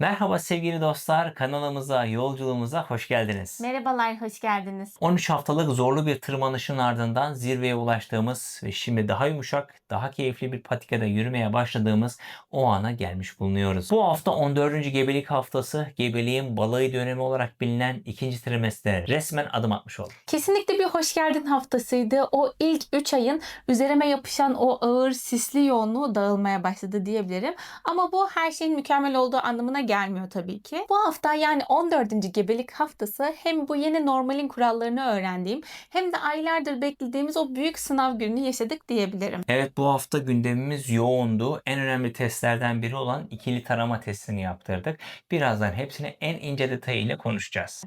Merhaba sevgili dostlar, kanalımıza, yolculuğumuza hoş geldiniz. Merhabalar, hoş geldiniz. 13 haftalık zorlu bir tırmanışın ardından zirveye ulaştığımız ve şimdi daha yumuşak, daha keyifli bir patikada yürümeye başladığımız o ana gelmiş bulunuyoruz. Bu hafta 14. gebelik haftası, gebeliğin balayı dönemi olarak bilinen ikinci trimestre resmen adım atmış oldu. Kesinlikle bir hoş geldin haftasıydı. O ilk 3 ayın üzerime yapışan o ağır sisli yoğunluğu dağılmaya başladı diyebilirim. Ama bu her şeyin mükemmel olduğu anlamına gelmiyor tabii ki. Bu hafta yani 14. gebelik haftası hem bu yeni normalin kurallarını öğrendiğim hem de aylardır beklediğimiz o büyük sınav gününü yaşadık diyebilirim. Evet bu hafta gündemimiz yoğundu. En önemli testlerden biri olan ikili tarama testini yaptırdık. Birazdan hepsini en ince detayıyla konuşacağız.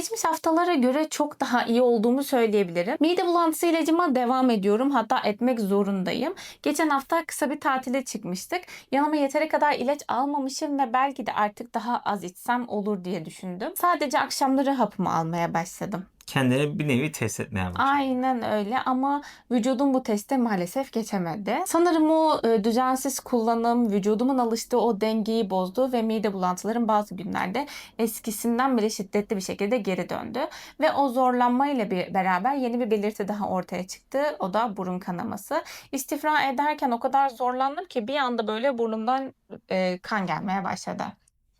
Geçmiş haftalara göre çok daha iyi olduğumu söyleyebilirim. Mide bulantısı ilacıma devam ediyorum. Hatta etmek zorundayım. Geçen hafta kısa bir tatile çıkmıştık. Yanıma yeteri kadar ilaç almamışım ve belki de artık daha az içsem olur diye düşündüm. Sadece akşamları hapımı almaya başladım. Kendini bir nevi test etmeye başladı. Aynen öyle ama vücudum bu teste maalesef geçemedi. Sanırım o e, düzensiz kullanım vücudumun alıştığı o dengeyi bozdu ve mide bulantılarım bazı günlerde eskisinden bile şiddetli bir şekilde geri döndü. Ve o zorlanmayla bir beraber yeni bir belirti daha ortaya çıktı. O da burun kanaması. İstifra ederken o kadar zorlandım ki bir anda böyle burnumdan e, kan gelmeye başladı.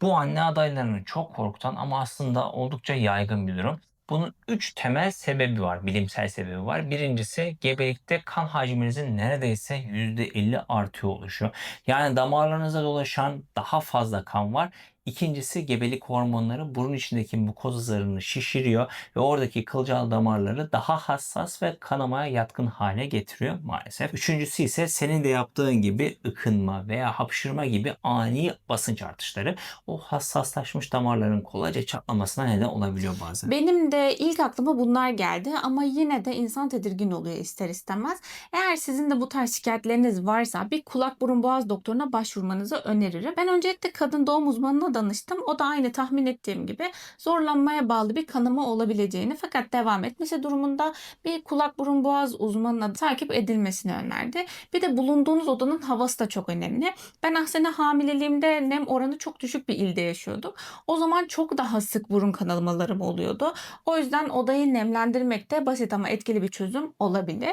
Bu anne adaylarını çok korkutan ama aslında oldukça yaygın bir durum. Bunun 3 temel sebebi var, bilimsel sebebi var. Birincisi gebelikte kan hacminizin neredeyse %50 artıyor oluşu. Yani damarlarınıza dolaşan daha fazla kan var. İkincisi gebelik hormonları burun içindeki mukoza zarını şişiriyor ve oradaki kılcal damarları daha hassas ve kanamaya yatkın hale getiriyor maalesef. Üçüncüsü ise senin de yaptığın gibi ıkınma veya hapşırma gibi ani basınç artışları o hassaslaşmış damarların kolayca çatlamasına neden olabiliyor bazen. Benim de ilk aklıma bunlar geldi ama yine de insan tedirgin oluyor ister istemez. Eğer sizin de bu tarz şikayetleriniz varsa bir kulak burun boğaz doktoruna başvurmanızı öneririm. Ben öncelikle kadın doğum uzmanına danıştım. O da aynı tahmin ettiğim gibi zorlanmaya bağlı bir kanama olabileceğini fakat devam etmesi durumunda bir kulak burun boğaz uzmanına takip edilmesini önerdi. Bir de bulunduğunuz odanın havası da çok önemli. Ben aslında hamileliğimde nem oranı çok düşük bir ilde yaşıyordum. O zaman çok daha sık burun kanalmalarım oluyordu. O yüzden odayı nemlendirmek de basit ama etkili bir çözüm olabilir.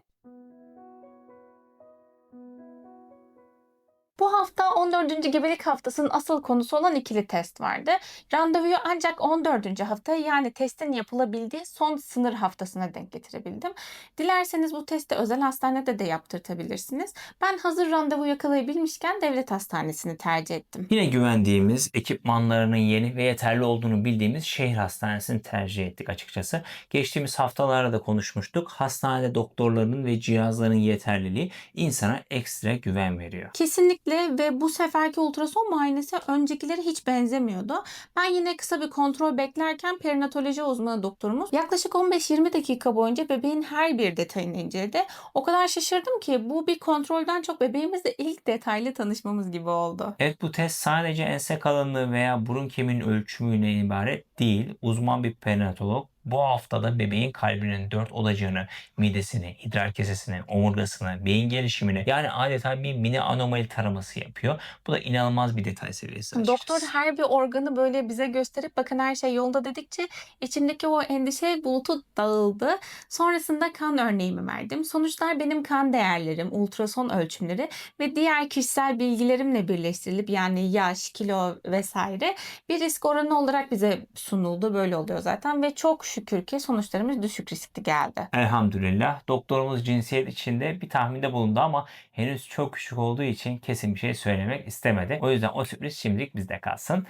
Bu hafta 14. gebelik haftasının asıl konusu olan ikili test vardı. Randevuyu ancak 14. hafta yani testin yapılabildiği son sınır haftasına denk getirebildim. Dilerseniz bu testi özel hastanede de yaptırtabilirsiniz. Ben hazır randevu yakalayabilmişken devlet hastanesini tercih ettim. Yine güvendiğimiz, ekipmanlarının yeni ve yeterli olduğunu bildiğimiz şehir hastanesini tercih ettik açıkçası. Geçtiğimiz haftalarda da konuşmuştuk. Hastanede doktorların ve cihazların yeterliliği insana ekstra güven veriyor. Kesinlikle ve bu seferki ultrason muayenesi öncekileri hiç benzemiyordu. Ben yine kısa bir kontrol beklerken perinatoloji uzmanı doktorumuz yaklaşık 15-20 dakika boyunca bebeğin her bir detayını inceledi. O kadar şaşırdım ki bu bir kontrolden çok bebeğimizle ilk detaylı tanışmamız gibi oldu. Evet bu test sadece ense kalınlığı veya burun kemiğinin ölçümüyle ibaret değil. Uzman bir perinatolog bu haftada bebeğin kalbinin dört olacağını, midesini, idrar kesesini, omurgasını, beyin gelişimini yani adeta bir mini anomali taraması yapıyor. Bu da inanılmaz bir detay seviyesi. açıkçası. Doktor her bir organı böyle bize gösterip bakın her şey yolunda dedikçe içimdeki o endişe bulutu dağıldı. Sonrasında kan örneğimi verdim. Sonuçlar benim kan değerlerim, ultrason ölçümleri ve diğer kişisel bilgilerimle birleştirilip yani yaş, kilo vesaire bir risk oranı olarak bize sunuldu. Böyle oluyor zaten ve çok şükür ki sonuçlarımız düşük riskli geldi. Elhamdülillah doktorumuz cinsiyet içinde bir tahminde bulundu ama henüz çok küçük olduğu için kesin bir şey söylemek istemedi. O yüzden o sürpriz şimdilik bizde kalsın.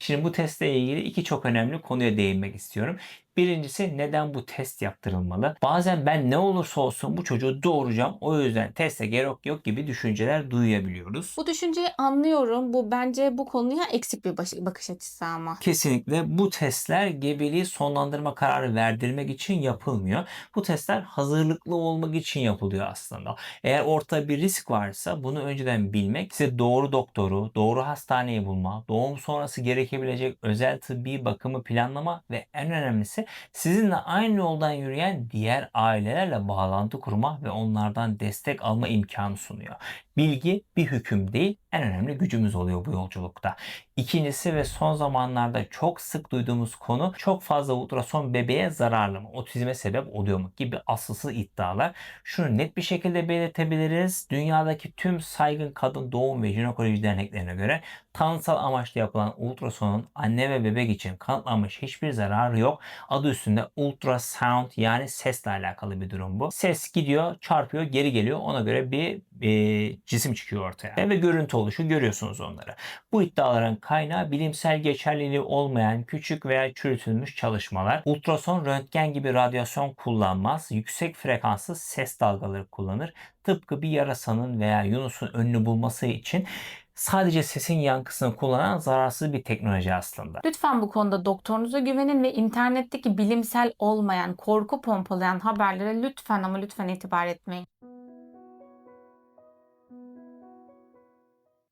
Şimdi bu testle ilgili iki çok önemli konuya değinmek istiyorum. Birincisi neden bu test yaptırılmalı? Bazen ben ne olursa olsun bu çocuğu doğuracağım o yüzden teste gerek yok gibi düşünceler duyabiliyoruz. Bu düşünceyi anlıyorum. Bu bence bu konuya eksik bir bakış açısı ama. Kesinlikle bu testler gebeliği sonlandırma kararı verdirmek için yapılmıyor. Bu testler hazırlıklı olmak için yapılıyor aslında. Eğer ortada bir risk varsa bunu önceden bilmek size doğru doktoru, doğru hastaneyi bulma, doğum sonrası gerekebilecek özel tıbbi bakımı planlama ve en önemlisi sizinle aynı yoldan yürüyen diğer ailelerle bağlantı kurma ve onlardan destek alma imkanı sunuyor. Bilgi bir hüküm değil, en önemli gücümüz oluyor bu yolculukta. İkincisi ve son zamanlarda çok sık duyduğumuz konu çok fazla ultrason bebeğe zararlı mı, otizme sebep oluyor mu gibi asılsız iddialar. Şunu net bir şekilde belirtebiliriz. Dünyadaki tüm saygın kadın doğum ve jinekoloji derneklerine göre tanısal amaçlı yapılan ultrasonun anne ve bebek için kanıtlanmış hiçbir zararı yok. Adı üstünde ultrasound yani sesle alakalı bir durum bu. Ses gidiyor, çarpıyor, geri geliyor. Ona göre bir e, cisim çıkıyor ortaya. Ve görüntü oluşu görüyorsunuz onları. Bu iddiaların kaynağı bilimsel geçerliliği olmayan küçük veya çürütülmüş çalışmalar. Ultrason, röntgen gibi radyasyon kullanmaz. Yüksek frekanslı ses dalgaları kullanır. Tıpkı bir yarasanın veya Yunus'un önünü bulması için sadece sesin yankısını kullanan zararsız bir teknoloji aslında. Lütfen bu konuda doktorunuza güvenin ve internetteki bilimsel olmayan, korku pompalayan haberlere lütfen ama lütfen itibar etmeyin.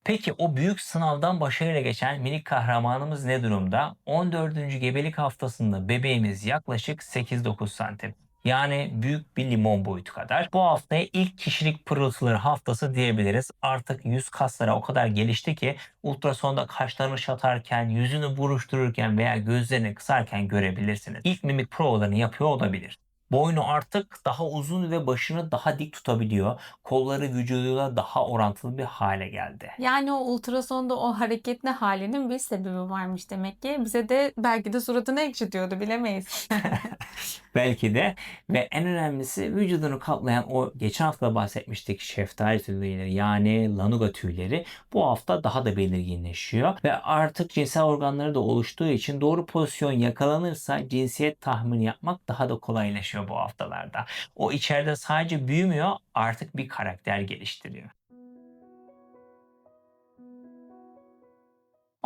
Peki o büyük sınavdan başarıyla geçen minik kahramanımız ne durumda? 14. gebelik haftasında bebeğimiz yaklaşık 8-9 santim. Yani büyük bir limon boyutu kadar. Bu haftaya ilk kişilik pırıltıları haftası diyebiliriz. Artık yüz kasları o kadar gelişti ki ultrasonda kaşlarını şatarken, yüzünü buruştururken veya gözlerini kısarken görebilirsiniz. İlk mimik provalarını yapıyor olabilir. Boynu artık daha uzun ve başını daha dik tutabiliyor. Kolları vücuduyla daha orantılı bir hale geldi. Yani o ultrasonda o hareketli halinin bir sebebi varmış demek ki. Bize de belki de suratını ekşitiyordu bilemeyiz. Belki de ve en önemlisi vücudunu kaplayan o geçen hafta bahsetmiştik şeftali tüyleri yani lanuga tüyleri bu hafta daha da belirginleşiyor ve artık cinsel organları da oluştuğu için doğru pozisyon yakalanırsa cinsiyet tahmini yapmak daha da kolaylaşıyor bu haftalarda. O içeride sadece büyümüyor artık bir karakter geliştiriyor.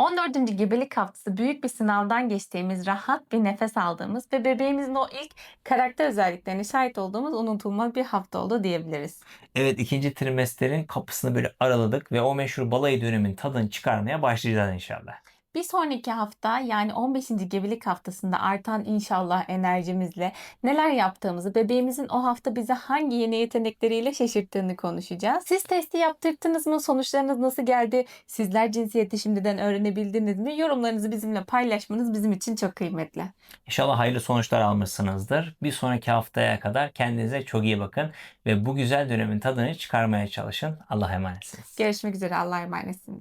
14. gebelik haftası büyük bir sınavdan geçtiğimiz, rahat bir nefes aldığımız ve bebeğimizin o ilk karakter özelliklerine şahit olduğumuz unutulmaz bir hafta oldu diyebiliriz. Evet ikinci trimesterin kapısını böyle araladık ve o meşhur balayı dönemin tadını çıkarmaya başlayacağız inşallah. Bir sonraki hafta yani 15. gebelik haftasında artan inşallah enerjimizle neler yaptığımızı, bebeğimizin o hafta bize hangi yeni yetenekleriyle şaşırttığını konuşacağız. Siz testi yaptırdınız mı? Sonuçlarınız nasıl geldi? Sizler cinsiyeti şimdiden öğrenebildiniz mi? Yorumlarınızı bizimle paylaşmanız bizim için çok kıymetli. İnşallah hayırlı sonuçlar almışsınızdır. Bir sonraki haftaya kadar kendinize çok iyi bakın ve bu güzel dönemin tadını çıkarmaya çalışın. Allah'a emanetsiniz. Görüşmek üzere. Allah'a emanetsiniz.